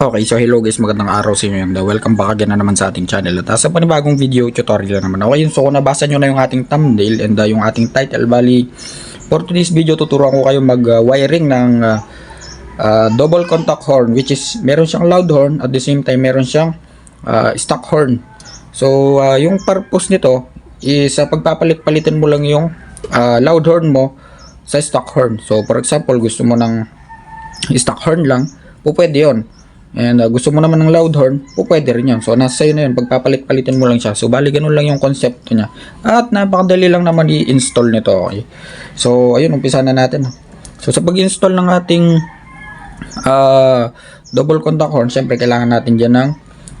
Okay, so hello guys, magandang araw sa inyo and uh, welcome back again na naman sa ating channel. At uh, sa panibagong video tutorial na naman. Yun, so kung nabasa nyo na yung ating thumbnail and uh, yung ating title, bali for today's video tuturuan ko kayo mag uh, ng uh, uh, double contact horn which is meron siyang loud horn at the same time meron siyang uh, stock horn. So uh, yung purpose nito is uh, pagpapalit-palitin mo lang yung uh, loud horn mo sa stock horn. So for example, gusto mo ng stock horn lang, po pwede yun. And uh, gusto mo naman ng loud horn, po pwede rin yun. So nasa sa'yo na yun, pagpapalit-palitin mo lang siya. So bali ganun lang yung konsepto niya. At napakadali lang naman i-install nito. Okay? So ayun, umpisa na natin. So sa pag-install ng ating uh, double contact horn, syempre kailangan natin dyan ng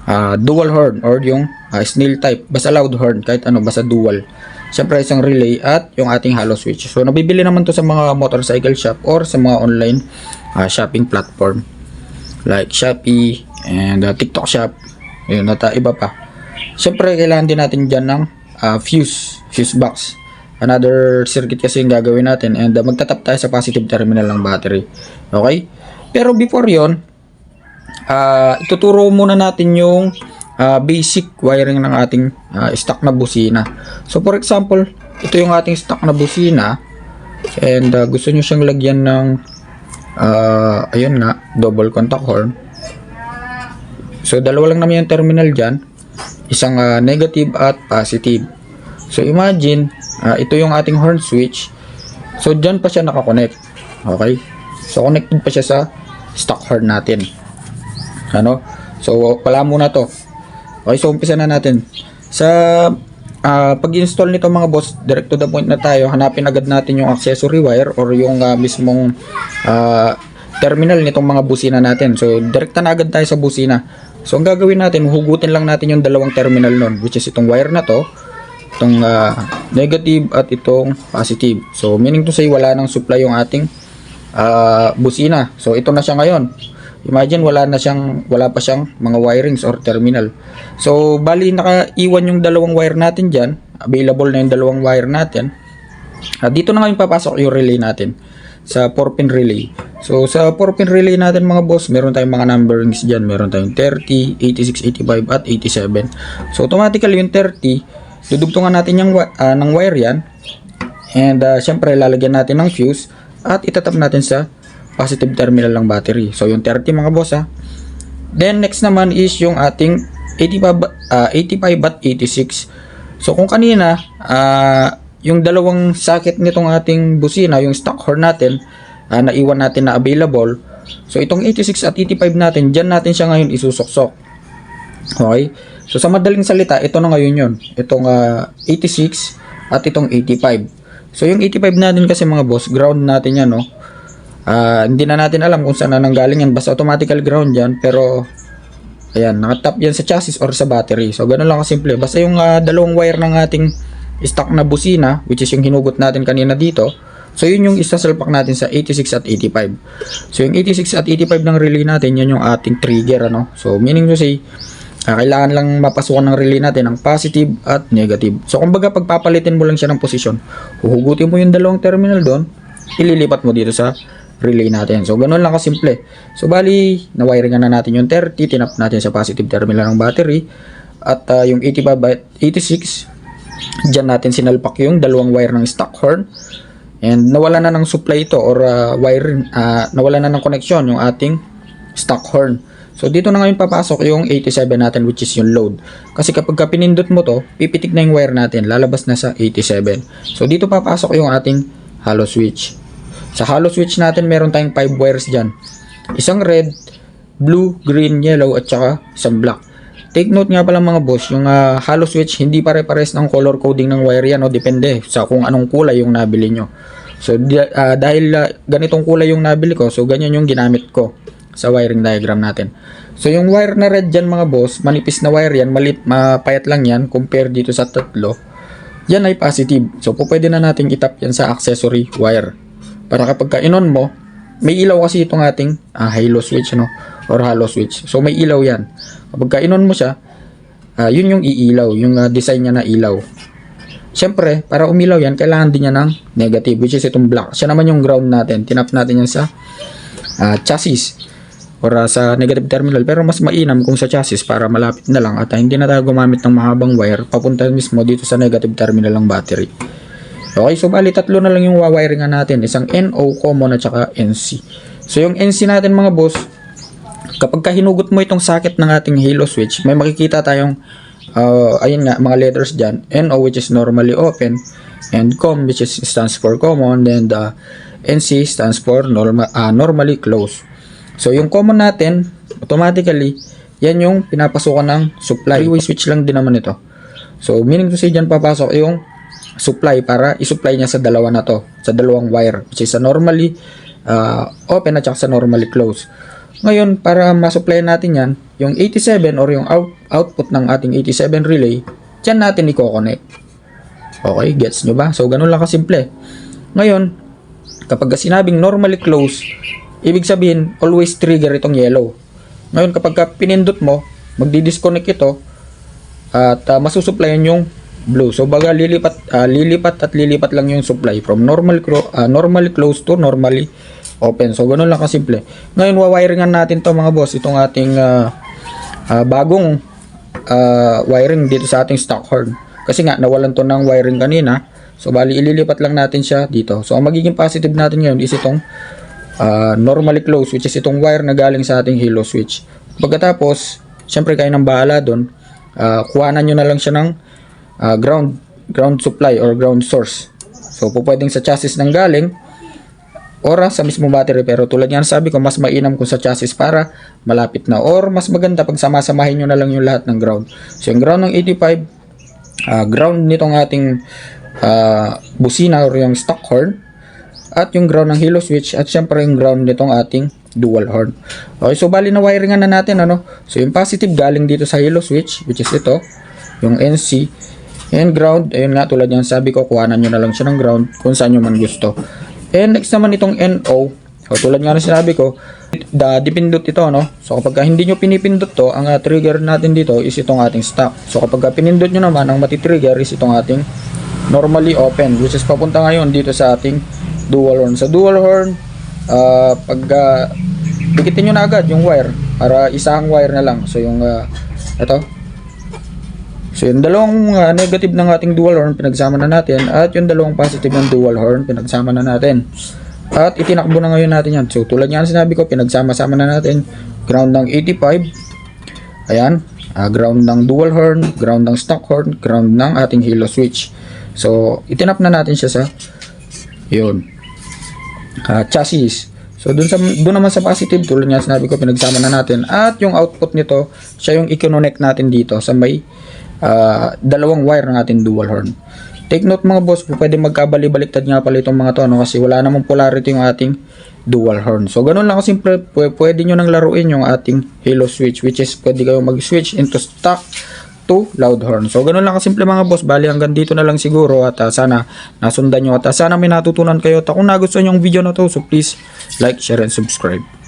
uh, dual horn or yung uh, snail type. Basta loud horn, kahit ano, basta dual. Siyempre isang relay at yung ating hollow switch. So nabibili naman to sa mga motorcycle shop or sa mga online uh, shopping platform like Shopee and uh, TikTok shop. Ayun, at uh, iba pa. Siyempre kailangan din natin dyan ng uh, fuse, fuse box. Another circuit kasi yung gagawin natin and uh, magtatap tayo sa positive terminal ng battery. Okay? Pero before yon uh, ituturo muna natin yung uh, basic wiring ng ating uh, stock na busina. So for example, ito yung ating stock na busina and uh, gusto nyo siyang lagyan ng uh, ayun nga, double contact horn. So dalawa lang naman yung terminal dyan, isang uh, negative at positive. So imagine, uh, ito yung ating horn switch. So dyan pa siya nakakonect. Okay? So connected pa siya sa stock horn natin. Ano? So, pala muna to. Okay, so umpisa na natin. Sa ah, pag-install nito mga boss, direct to the point na tayo. Hanapin agad natin yung accessory wire or yung ah, mismong ah, terminal nitong mga busina natin. So, direkta na agad tayo sa busina. So, ang gagawin natin, hugutin lang natin yung dalawang terminal nun, which is itong wire na to, itong ah, negative at itong positive. So, meaning to say, wala nang supply yung ating ah, busina. So, ito na siya ngayon. Imagine wala na siyang wala pa siyang mga wirings or terminal. So bali nakaiwan yung dalawang wire natin diyan. Available na yung dalawang wire natin. Ah, dito na ngayon papasok yung relay natin sa 4-pin relay. So sa 4-pin relay natin mga boss, meron tayong mga numberings diyan. Meron tayong 30, 86, 85 at 87. So automatically yung 30, dudugtungan natin yung ah, ng wire yan. And uh, syempre lalagyan natin ng fuse at itatap natin sa positive terminal ng battery. So yung 30 mga boss ha. Then next naman is yung ating 85 ah, 85 at 86. So kung kanina ah, yung dalawang socket nitong ating busina, yung stock horn natin, ah, naiwan natin na available. So itong 86 at 85 natin, dyan natin siya ngayon isusuksok. Okay? So sa madaling salita, ito na ngayon yun. Itong ah, 86 at itong 85. So yung 85 natin kasi mga boss, ground natin yan, no? Ah, hindi na natin alam kung saan na nanggaling yan. Basta automatically ground yan. Pero, ayan, nakatap yan sa chassis or sa battery. So, ganun lang kasimple. Basta yung ah, dalawang wire ng ating stock na busina, which is yung hinugot natin kanina dito. So, yun yung isasalpak natin sa 86 at 85. So, yung 86 at 85 ng relay natin, yun yung ating trigger, ano. So, meaning to say, ah, kailangan lang mapasukan ng relay natin ang positive at negative. So, kumbaga, pagpapalitin mo lang siya ng posisyon, huhugutin mo yung dalawang terminal doon, ililipat mo dito sa relay natin. So, ganun lang kasimple. So, bali, na-wiringan na natin yung 30, tinap natin sa positive terminal ng battery. At ah, yung 85 by 86, dyan natin sinalpak yung dalawang wire ng stock horn. And nawala na ng supply ito or ah, wiring, ah, nawala na ng connection yung ating stock horn. So, dito na ngayon papasok yung 87 natin which is yung load. Kasi kapag ka pinindot mo to, pipitik na yung wire natin, lalabas na sa 87. So, dito papasok yung ating hollow switch. Sa hollow switch natin, meron tayong 5 wires dyan. Isang red, blue, green, yellow, at saka isang black. Take note nga pala mga boss, yung ah, hollow switch, hindi pare-pares ng color coding ng wire yan, o depende sa kung anong kulay yung nabili nyo. So, ah, dahil ah, ganitong kulay yung nabili ko, so ganyan yung ginamit ko sa wiring diagram natin. So, yung wire na red dyan mga boss, manipis na wire yan, malit, mapayat lang yan, compare dito sa tatlo, yan ay positive. So, po pwede na natin itap yan sa accessory wire. Para kapag ka-inon mo, may ilaw kasi itong ating ah, halo switch, no? Or hollow switch. So, may ilaw yan. Kapag ka-inon mo siya, ah, yun yung iilaw, yung ah, design niya na ilaw. Siyempre, para umilaw yan, kailangan din niya ng negative, which is itong black. Siya naman yung ground natin. Tinap natin yan sa ah, chassis. or ah, sa negative terminal pero mas mainam kung sa chassis para malapit na lang at ah, hindi na tayo gumamit ng mahabang wire papunta mismo dito sa negative terminal ng battery. Okay, so bali tatlo na lang yung wawiringan natin. Isang NO, common at saka NC. So yung NC natin mga boss, kapag ka hinugot mo itong socket ng ating halo switch, may makikita tayong uh, ayun nga, mga letters dyan. NO which is normally open and COM which is stands for common then the NC stands for normal, uh, normally closed. So yung common natin, automatically, yan yung pinapasukan ng supply. Three-way switch lang din naman ito. So meaning to say dyan papasok yung supply para i-supply niya sa dalawa na to, sa dalawang wire, which is sa normally uh, open at sa normally closed. Ngayon, para ma-supply natin yan, yung 87 or yung out, output ng ating 87 relay, dyan natin i-connect. Okay, gets nyo ba? So, ganun lang kasimple. Ngayon, kapag sinabing normally closed, ibig sabihin, always trigger itong yellow. Ngayon, kapag ka pinindot mo, magdi-disconnect ito, at uh, masusupplyan yung blue. So baga lilipat ah, lilipat at lilipat lang yung supply from normal clo- ah, normally closed to normally open. So ganun lang kasimple. Ngayon wawiringan natin to mga boss itong ating ah, ah, bagong ah, wiring dito sa ating stock horn. Kasi nga nawalan to ng wiring kanina. So bali ililipat lang natin siya dito. So ang magiging positive natin ngayon is itong ah, normally closed which is itong wire na galing sa ating halo switch. Pagkatapos, syempre kayo nang bahala doon. Uh, kuhanan nyo na lang siya ng ah, ground ground supply or ground source. So po pwedeng sa chassis nang galing or sa mismo battery pero tulad yan sabi ko mas mainam kung sa chassis para malapit na or mas maganda pag sama-samahin nyo na lang yung lahat ng ground. So yung ground ng 85 ah, ground nitong ating ah, busina or yung stock horn at yung ground ng halo switch at syempre yung ground nitong ating dual horn. Okay, so bali na wiringan na natin ano. So yung positive galing dito sa halo switch which is ito, yung NC and ground, ayun nga tulad yan sabi ko kuhanan nyo na lang siya ng ground kung saan nyo man gusto. And next naman itong NO, so tulad nga na sinabi ko, da, dipindot ito no. So kapag ka hindi nyo pinipindot to, ang uh, trigger natin dito is itong ating stop. So kapag ka pinindot nyo naman, ang matitrigger is itong ating normally open which is papunta ngayon dito sa ating dual horn. Sa dual horn, ah, pag ah, dikitin nyo na agad yung wire para isang wire na lang. So yung ah, ito. So yung dalawang ah, negative ng ating dual horn pinagsama na natin at yung dalawang positive ng dual horn pinagsama na natin. At itinakbo na ngayon natin yan. So tulad ng sinabi ko, pinagsama-sama na natin ground ng 85. Ayan. ah, ground ng dual horn, ground ng stock horn, ground ng ating halo switch. So itinap na natin siya sa yun. Ah, chassis. So doon sa doon naman sa positive tulad nga sinabi ko pinagsama na natin at yung output nito siya yung i-connect natin dito sa may ah, dalawang wire ng ating dual horn. Take note mga boss, pwede magkabali-baliktad nga pala itong mga to ano, kasi wala namang polarity yung ating dual horn. So ganun lang pw- pwede nyo nang laruin yung ating halo switch which is pwede kayo mag-switch into stock to loud horn. So ganun lang kasimple mga boss. Bali hanggang dito na lang siguro at ah, sana nasundan nyo at ah, sana may natutunan kayo. At kung nagustuhan yung video na to, so please like, share, and subscribe.